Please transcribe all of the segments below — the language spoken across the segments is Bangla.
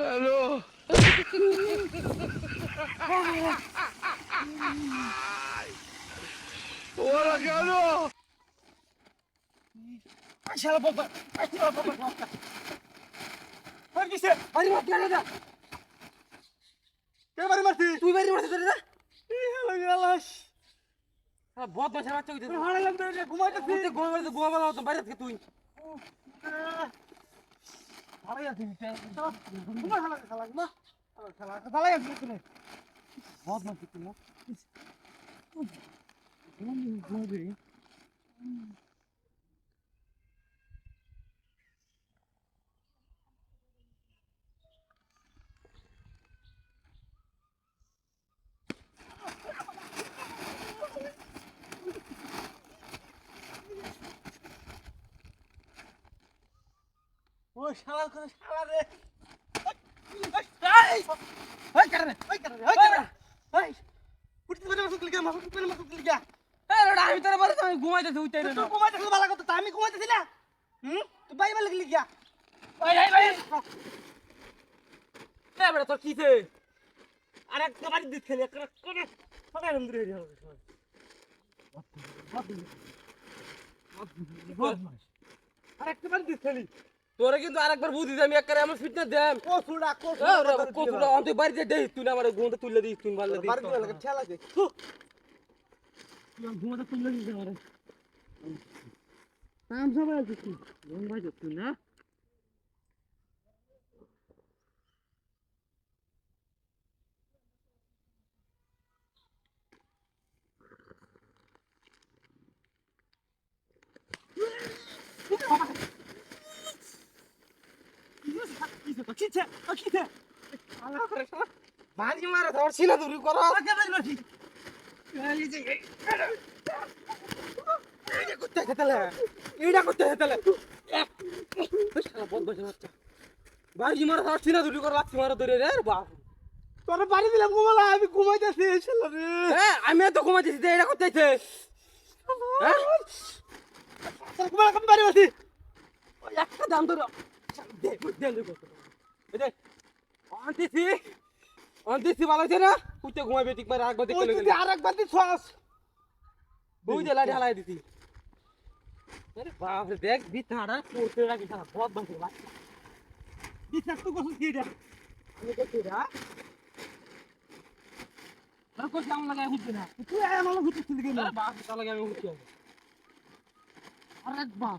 হ্যালো ওরা কেন শালা বাবা শালা বাবা বাবা আর কিসে? বাড়ি মারতে গেলে না কে বাড়ি মারতি তুই বাড়ি মারতে চলে না গেলাস বহুত বাচ্চা হইতেছে। হারালাম তো রে ঘুমাইতেছি তুই তো গোয়া বাড়িতে গোয়া বাড়া হতো বাইরে থেকে তুই। হারাই আছি ঘুমা খালা খালা ঘুমা খালা খালা আছি তুমি বহুত মারতি তুমি ঘুমাবি ও শালা করে শালা রে? এই কারে কারে এই কারে এই উঠতে পারে মাসুক লিগা মাসুক পারে মাসুক লিগা এই রে আমি তোর বাড়িতে আমি ঘুমাইতেছি উইতাই তুই না। ঘুমাইতে খেলে ভালো কথা আমি ঘুমাইতেছি না? হুম? তুই বাই বাই লিগা ওই এই ভাই এই বেটা তোর কিছে আরে বাড়ি খেলে করে। সবাই যাবে বাড়ি খেলি তোরে কিন্তু আরেকবার বুঝি আমি একবারে আমার ফিটনেস দেম কোসুড়া এ রে কতটা অন্তে বাড়িতে দেই তুই না আমারে ঘুমতে তুললে দিস তুই ভালো দিস বাড়ি দিলে লাগে ঠেলা দে ঘুমতে তুললে দিস আমারে নাম সবাই আছে কি ঘুমাই যাচ্ছ না কিছে কিছে বাড়ি মারা তোর ছিনা দূরি করো করতে এইটা করতে বসে বাচ্চা বাড়ি মারা দূরি লাচ্ছি মারা ধরে রে বাপ তোর বাড়ি দিলাম ঘুমালা আমি ঘুমাইতেছি শালা রে হ্যাঁ আমি তো ঘুমাইতেছি এটা করতে হ্যাঁ ঘুমালা কম বাড়ি মারছি একটা দাম ধরো দে দে অন্তিসি অন্তিসি ভালো আছে না? উঠতে ঘুমাইবে ঠিক মারে আরেকবার দেখতে তুই গেলে দিস শ্বাস বুঝ দে হালাই দিতি আরে বাপ রে দেখ বিছানা পড়তে রাখি সারা বহুত বাঁচে বাচ্চা বিশ্বাস তো করছিস কি এটা আমি করছি রা আর কোন কাম লাগাই উঠবে না? তুই আমার ঘুরতেছিস কেন আরে বাপ রে লাগে আমি উঠছি আরেকবার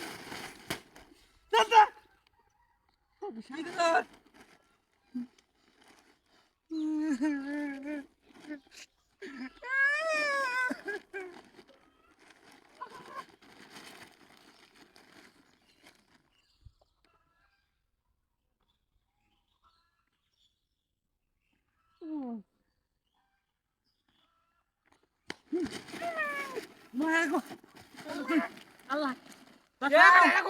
কি তো আল্লাহ এটা করতে কেউ বাঁচাও ইয়াল্লা পুরে ফেলা কেন ধরছি আরে হুতে ঘুমাও না ভাই জানতে কাম তো দেব বাড়ি দেব দেব খারাপ খারাপ লাগি দিলাম ওই ধরে রেখে কি করে আমার আমার এই বুদা জিনি দো সামনে দিন দেখ দেখ দেখ দেখ সামনে সামনে সামনে আবার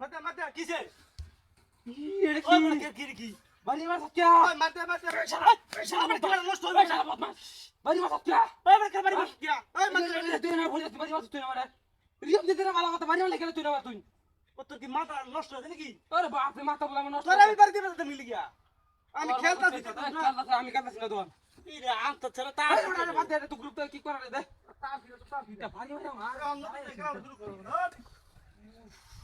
মাতে মাতে ওই কি? হতো তোর কিছে তোর মাতে মাতে কিছে এটা ওই মানে কি কি কি বাড়ি মার সত্যি ওই মাতে মাতে শালা শালা তোমার নষ্ট হবে শালা বদমাস বাড়ি মার সত্যি ওই মানে বাড়ি মার কি ওই মার তুই না ভুলে বাড়ি মার তুই না মারে রিয়ম দিতে না ভালো কথা বাড়ি মার লেগে তুই না তুই। ও তোর কি মাথা নষ্ট হয়েছে নাকি? আরে বাপ রে মাথা বলা নষ্ট তোর আমি বাড়ি দিবে তো মিলি গিয়া। আমি খেলতাছি আমি কাঁদাছি না তোমার। এই আম তো ছেলে তা আরে বাদ দে তুই গ্রুপ কি করা দে এটা ভারী আমার মাতে মাতে মাতে আরে ধীরে লই বেটা এটা কিকার আমার মতো খাইতে আছে বুঝি ও ওইখান বেটা এই কুন্ডা লাগা কেমন বসে রা কিছু বুঝা দিনা বুঝছ এ বেটা কি করে এই বেটা কি আর কিছে জুতাটা বাইরে একা তুই তো তো বাইরে কেমন তুই কিছে জুতাটা বাইরে হমান হইরে হমান করে। হমান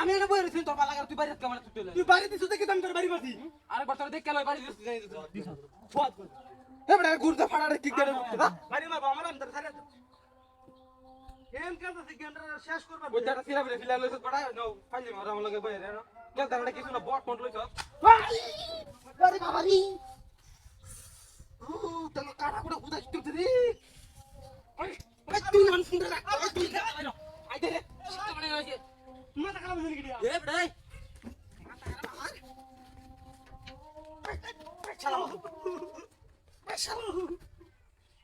আমি এটা বই রইছি তোর পালাগার তুই বাড়িতে কেমন তুই তুই বাড়িতে সুতে কি আমি তোর বাড়ি মারছি আরে বছর দেখ কেলো বাড়ি দিছিস যাই দিছিস বহুত এ বড় গুরদা ফাড়া রে ঠিক করে বাড়ি মারবো আমার অন্তর সারা গেম খেলতেছি গেমটা শেষ করবা ওইটা ফিরা ফিরা ফিলা লইছ পড়া নাও ফাইলি মারা আমার লগে বাইরে না কেন তার কিছু না বট মট লইছ। আরে বাবা রে। ও তাহলে কাটা করে মাথা খারাপ হয়ে গেলি এ বেটা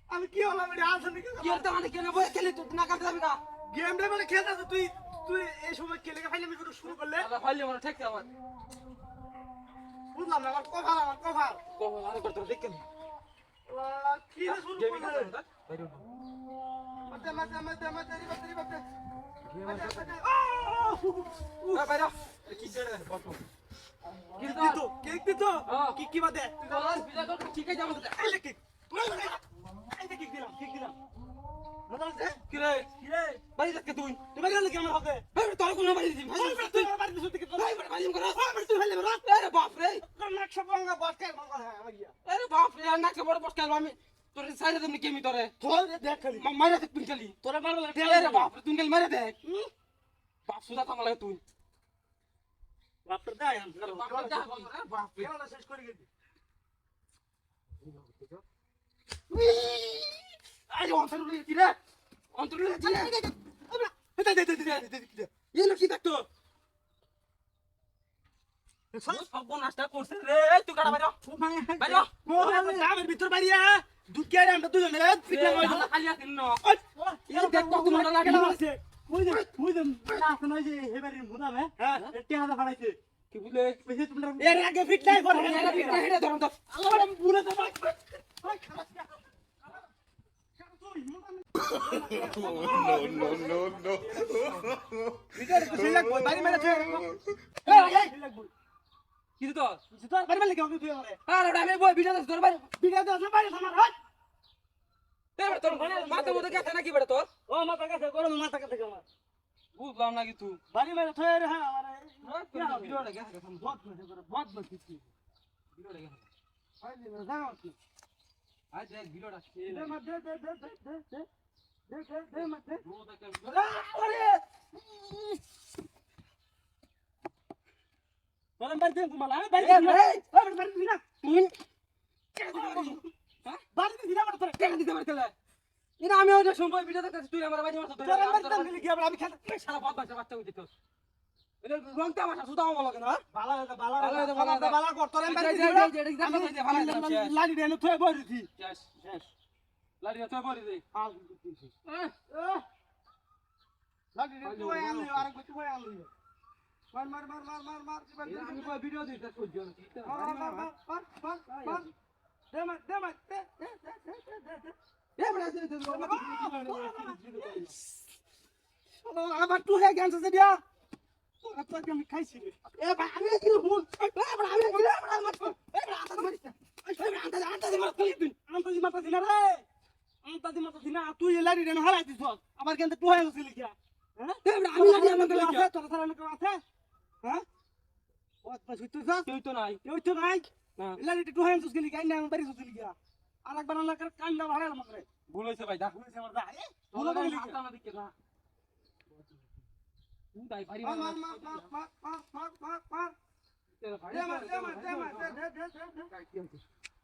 আমি কি হলাম? আসেন নাকি কি হতে মানে কেন বই খেলি তুই না কাটতে যাবি না? গেম রে মানে খেলতাছিস তুই তুই এই সময় খেলে ফাইলে আমি শুরু শুরু করলে? ফাইলে মারা ঠেকতে আমার। বুঝলাম না আমার কভার আমার কভার কো আরে করতে দেখ কেন কি রে শুরু গেমিং করলে? করতে বাইরে মতে মতে মতে মতে রি মতে রি মতে না বাইরে কি ছেড়ে কত কেক দিত কেক দিত কি কি বাদে ঠিক আছে আমাদের আইলে কেক আইলে কেক দিলাম কেক দিলাম আমি তোর সাইড কেমি তোরে তোর দেখ খালি মারা দেখ পিন খালি তোরা মারা দেখ বাপ তুই মারা দেখ Bafu tak malah tuh. Bafu dah yang bafu dah. Bafu yang lah sekali gitu. Wih, ayo on terus lihat tidak, on terus lihat tidak. Abra, tidak tidak tidak tidak tidak. Ya lo kita tuh. Bos, aku nasta konser, tuh kan apa dong? Bayo, bayo, mau apa? Kamu di tur bayar, duduk aja, ambil tuh jangan, pikir mau jalan kali ya, kenal. Oh, ya udah, aku mau jalan lagi. Iya, ওই যে ওই যে আসন ওই যে হেবারির মুদামে হ্যাঁ? হ্যাঁ। টিয়াদা ফাড়াইছে। কি বুঝলে বেশি তোমরা এর আগে ফিট নাই পরে এর আগে ফিট নাই এটা ধরো তো আল্লাহ আমি বুড়ে তো ভাই no no no no বিকার কিছু লাগবে? বাড়ি মেরে ছয় এই কি তো তো বাড়ি মেরে কেউ? তুই আরে আরে আমি বই ভিডিও দস দরবার ভিডিও দস বাইরে সামার হাট হাত এবার তোর মাথা মধ্যে গেছে নাকি বেটা তোর? ও মাথা কাছে করো মাথা কাছে আমার বুঝলাম না কিছু বাড়ি মেরে ছয় রে হ্যাঁ আমারে ভিডিওটা গেছে বহুত মজা করে বহুত মজা কি? ভিডিওটা গেছে। বাড়ি মেরে যাও কি? আজ দেখ ভিডিওটা খেয়ে দে মা দে দে দে দে দে দে দে দে দে মা দে। রোদা কে বাড়ি দে কুমালা আমি বাড়ি বাড়ি না বাড়িতে দিনা মারতে পারে টেকা দিতে পারতে এটা আমি ওই সময় বিটা কাছে তুই আমার বাড়ি মারতে তোরা বাড়ি দাম দিলি গিয়া আমি খেলা সারা বাদ বাচ্চা বাচ্চা উঠে তোর এটা রংটা আমার সুতা আমার লাগে না বালা বালা বালা বালা বালা কর তোর আমি বাড়ি দিই লাড়ি দেন তুই বড়ি দি শেষ শেষ লাড়ি তুই বড়ি দি হ্যাঁ লাড়ি তুই আনলি আর কিছু হই আনলি মার মার মার মার মার মার আমি ভিডিও দিতে সহ্য না মার মার মার মার মার আবার টু হয়ে গেছে দিয়া আমি খাইছি এ ভাই আমি কি ভুল এ ভাই আমি কি ভুল এ ভাই আটা মারিস আন্তাজি আন্তাজি মারা তুই আন্তাজি মারা দিনা রে আন্তাজি মারা দিনা তুই লাড়ি রে হারাই দিছ আবার কেন টু হয়ে গেছিল কি হ্যাঁ এ ভাই আমি লাড়ি আমাকে লাগে তোরা তোরা আমাকে আছে হ্যাঁ ওত পাছ তুই তো তুই তো নাই তুই তো নাই না লাড়ি তুই হয়ে গেছিস লিখিয়া না বাড়ি গেছিস লিখিয়া আর একবার না করে কান্না ভাড়া আমাকে ভুল হইছে ভাই দা পুলিশ আমার দা এ ভুল হইছে লিখিয়া আটা না দিকে না তুই তাই পারি মার মার মার মার মার মার মার মার তেরা ভাই দে মা দে মা দে মা দে দে দে দে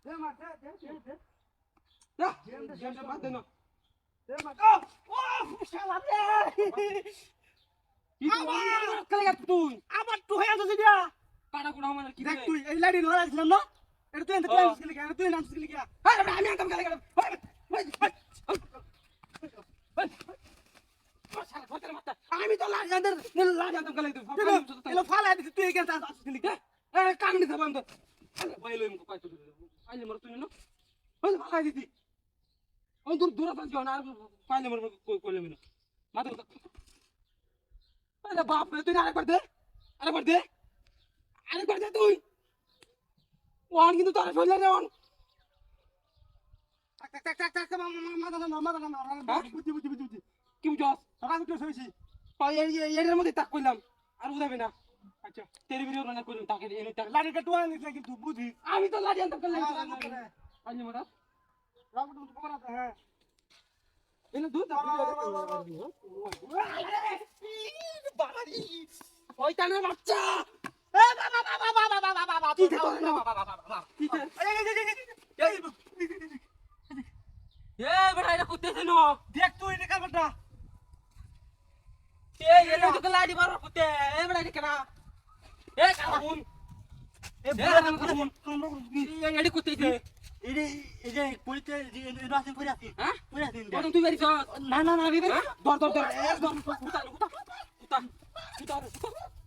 দে মা দে দে দে দে যা গেম বাদ দে না দে মা ও ও শালা রে কি তুই গা তুই হয়ে গেছিস পাড়া কুড়া মানে কি দেখ তুই এই লাইডি ধরা আসলাম না? এটা তুই এন্ড ক্লাস গলি কেন তুই নাম গলি কেন আরে আমি আনতাম গলি কেন আমি তো লাজাদের লাজাদম গলি তুই। এলো ফালা দিছিস তুই কেন আসছিস গলি। কেন কামনি যাব আমি তো বাইলো ইমকো বাপ তুই আরেকবার দে। আরেকবার দে। আরেকবার দে তুই ওয়ান কিন্তু তোর ফেলে রে ওয়ান টাক টাক টাক টাক টাক মাথা না মাথা না হ্যাঁ? বুঝি বুঝি বুঝি বুঝি কি বুঝছস রাগ উঠে হইছি এর মধ্যে তাক কইলাম আর বুঝাবে না আচ্ছা তেরি ভিডিও রান্না কইলাম তাকে এনে তাক লাড়ি কাটুয়া নিছে কিন্তু বুঝি আমি তো লাড়ি আনতে গেলে রাগ পাইলে মর উঠে খবর হ্যাঁ এনে দুধ ওই বাচ্চা দেখো বড় এটা তুই এটা কামটা এ এনে তো লাড়ি মারো কুত্তে এ বড় এটা কেনা এ কামুন এ এ কামুন আমরা এডি কুত্তে এই যে এই যে পড়তে এটা হ্যাঁ কত তুই বেরিছ না না না হ্যাঁ দর দর দর দর কুত্তা কুত্তা কুত্তা কুত্তা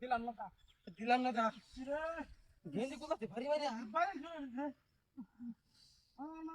দিলাম না দিলাম না দা গেঞ্জি কোথায় ভারী ভারী বাইরে রে আ মা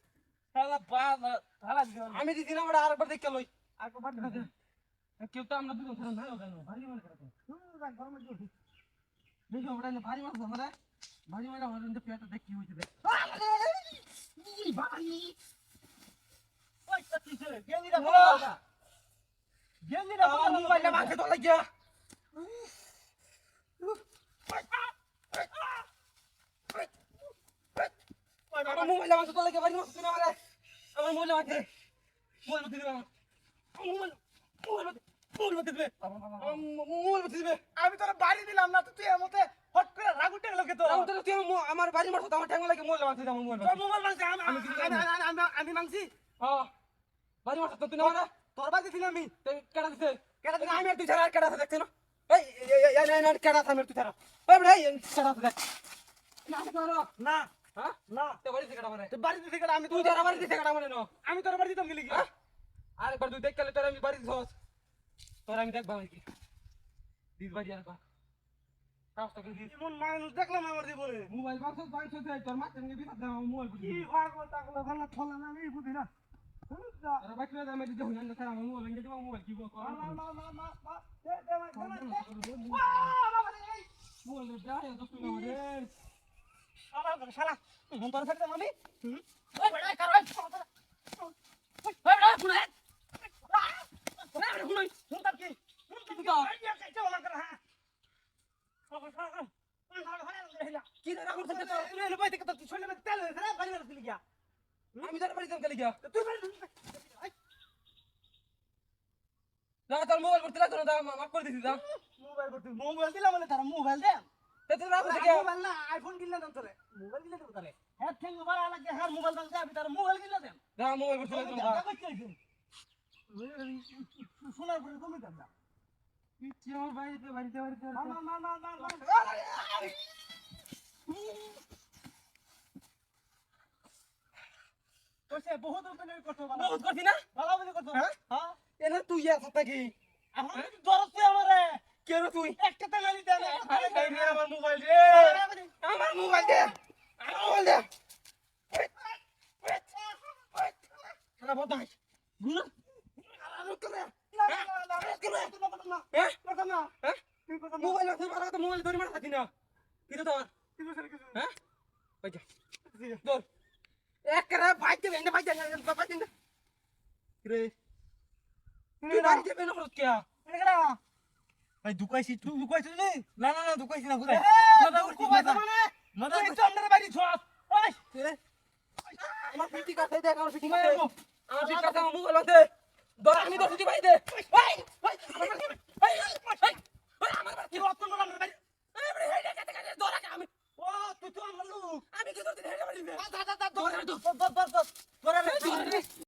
আমি দিছি না ওটা আরেকবার দেখে লই না কেউ তো আমরা দুজন ভারী জুড়ি দেখি ওটা ভারী মাল আমরা ভারী মাল আমাদের পেটে দেখ কি ওই কাটিছে গেলিরা গেলিরা মোবাইলটা মাকে তো লাগিয়া আমার না আমারে আমার মোবাইল মাকে মোবাইল মতে দিবে মোবাইল মোবাইল মতে মোবাইল মতে দিবে মোবাইল মতে দিবে আমি তোর বাড়ি দিলাম না তো তুই এমতে হট করে রাগ উঠে গেল কে তো আমি তো তুই আমার- আমার বাড়ি মারছ আমার ঠ্যাং লাগে মোবাইল মারছিস আমার মোবাইল তোর মোবাইল মাংসি আমি আমি আমি- মাংসি হ্যাঁ বাড়ি মারছ তুই না আমারে তোর বাড়ি দিলাম আমি কেডা দিছে কেডা দিছে? আমি আর তুই ছাড়া আর কেডা দেখছ না এই এই এই এই কেডা আর তুই ছাড়া বড় এই কেডা দেখ না না হ্যাঁ? না। তে বাড়ি থেকে কেডা মারে তুই বাড়ি দিতে গেলে আমি তুই তুই যারা বাড়ি থেকে মারে না আমি তোর বাড়ি দিতাম গেলি কি? হ্যাঁ? আরেকবার তুই দেখ গেলে তোর আমি বাড়ি দিছস তোর আমি দেখবা নাকি দিস বাড়ি আর মানুষ দেখলাম আমার জীবনে। মোবাইল বাক্স বাক্স তোর দাও মোবাইল কি ভালো না আমি বুঝি না। আর না আমার মোবাইল শালা শালা। মন তোর সাথে আমি ওই বড় কার ওই বড় শুনে ওই বড় শুনে শুন তার কি কি কর এই যে কাইতে ওলা কর হ্যাঁ কি রে রাখুন থেকে এনে বাইতে কত ছলে মে তেল রে বাড়ি দিলি গিয়া আমি তোর বাড়ি থেকে গিয়া তুই বাড়ি না তোর মোবাইল করতে লাগতো না মাফ করে দিছি দাও মোবাইল করতে মোবাইল দিলাম তারা মোবাইল দে আইফোন কিনলে তোরে। মোবাইল কিনলে দেব তাহলে। হ্যাঁ হ্যাঁ মোবাইল দাম আমি তার মোবাইল কিনলে না মোবাইল করতে না। শোনার পরে কমে দাম না। আমার বাড়িতে বাড়িতে বাড়িতে না না না না না। তোছে বহুত বহুত করছি না? বালা বলে করছ হ্যাঁ? হ্যাঁ? এনে তুই আমারে। কে রে তুই একটা তালি দে আমার মোবাইল রে আমার মোবাইল দে আমার মোবাইল দে করে হ্যাঁ হ্যাঁ মোবাইল মোবাইল ধরে মারা থাকি না কিন্তু তোর হ্যাঁ রে তুই বাড়িতে করছ কে ভাই দুকাইছি তুই দুকাইছিস রে না না না দুকাইছি না ঘুরে মানে তুই চন্দ্রের বাড়ি ছস ওই আমার পিটি কাছে দেখ আমার পিটি কাছে। আমার পিটি কাছে আমার মোবাইল আছে ধর আমি তো ছুটি পাই দে ওই ওই আমার ওই ওই ওই আমার বাড়ি কি রতন আমার বাড়ি এই বড় হেডে কাছে কাছে ধর আমি ও তুই তো আমার লোক আমি কি করতে হেডে বাড়ি দে দা দা দা দর দর দর